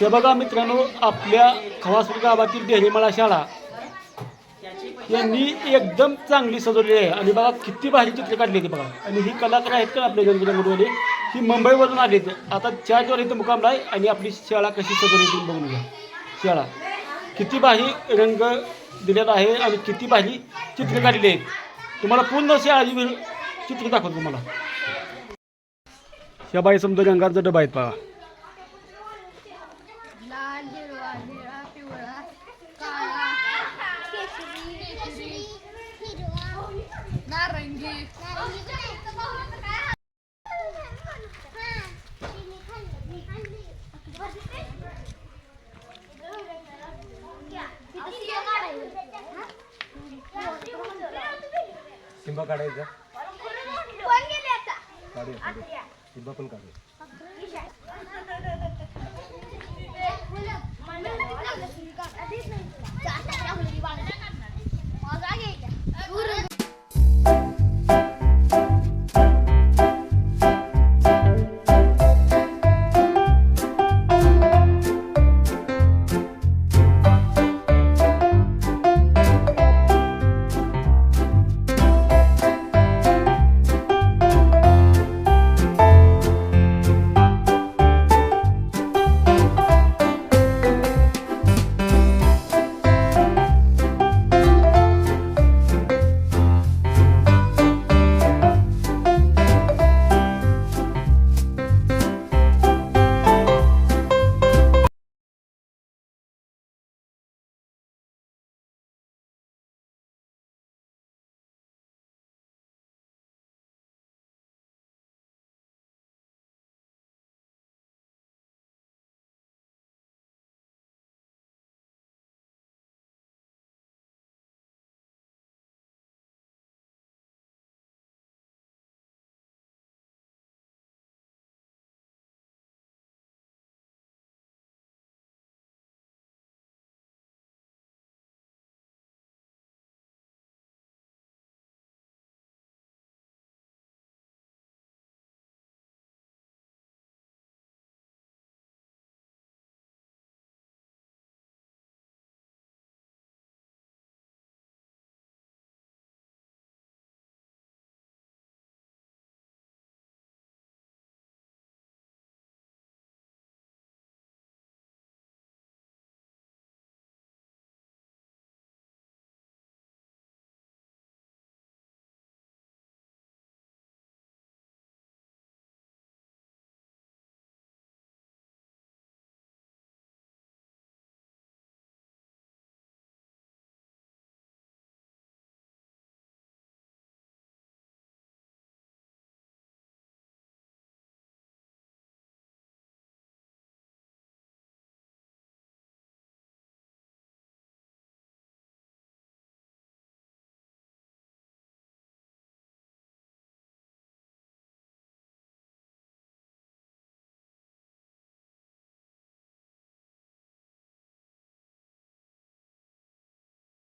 हे बघा मित्रांनो आपल्या खवासूर गावातील डेहरीमाळा शाळा यांनी एकदम चांगली सजवली आहे. आणि बघा किती भारी चित्र काढली होती बघा. आणि ही कलाकार आहेत का आपल्या गणपतीमध्ये ही मुंबईवरून आली आता चार दिवस इथं मुकामला आहे आणि आपली शाळा कशी सजवली तुम्ही बघून घ्या. शाळा. किती भारी रंग दिलेला आहे आणि किती भारी चित्र काढलेली आहेत. तुम्हाला पूर्ण शाळाची व्हिडिओ- चित्र दाखवतो तुम्हाला. ह्या बाई समजा रंगाचा डबा आहेत बघा. नारंगी सिंबा काढायचा. कोण गेले आता? काढूया काढूया. सिंबा पण काढूया.